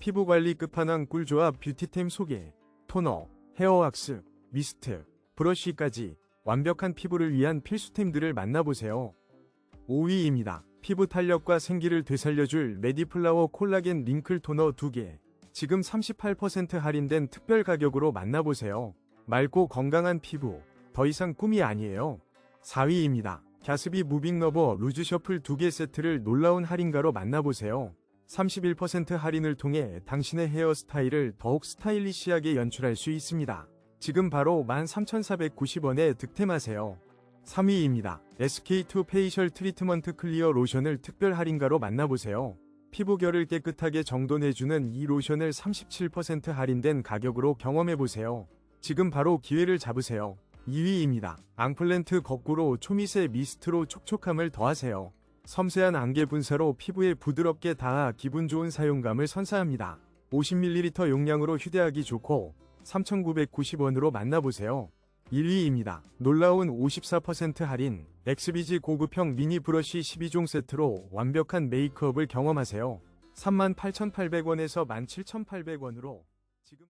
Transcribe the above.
피부관리 끝판왕 꿀조합 뷰티템 소개, 토너, 헤어왁스, 미스트, 브러쉬까지 완벽한 피부를 위한 필수템들을 만나보세요. 5위입니다. 피부 탄력과 생기를 되살려줄 메디플라워 콜라겐 링클 토너 2개. 지금 38% 할인된 특별 가격으로 만나보세요. 맑고 건강한 피부. 더 이상 꿈이 아니에요. 4위입니다. 갸스비 무빙 러버 루즈 셔플 2개 세트를 놀라운 할인가로 만나보세요. 31% 할인을 통해 당신의 헤어스타일을 더욱 스타일리시하게 연출할 수 있습니다. 지금 바로 13,490원에 득템하세요. 3위입니다. SK2 페이셜 트리트먼트 클리어 로션을 특별 할인가로 만나보세요. 피부결을 깨끗하게 정돈해주는 이 로션을 37% 할인된 가격으로 경험해보세요. 지금 바로 기회를 잡으세요. 2위입니다. 앙플랜트 거꾸로 초미세 미스트로 촉촉함을 더하세요. 섬세한 안개 분사로 피부에 부드럽게 닿아 기분 좋은 사용감을 선사합니다. 50ml 용량으로 휴대하기 좋고 3,990원으로 만나보세요. 1위입니다. 놀라운 54% 할인 엑스비지 고급형 미니 브러쉬 12종 세트로 완벽한 메이크업을 경험하세요. 38,800원에서 17,800원으로 지금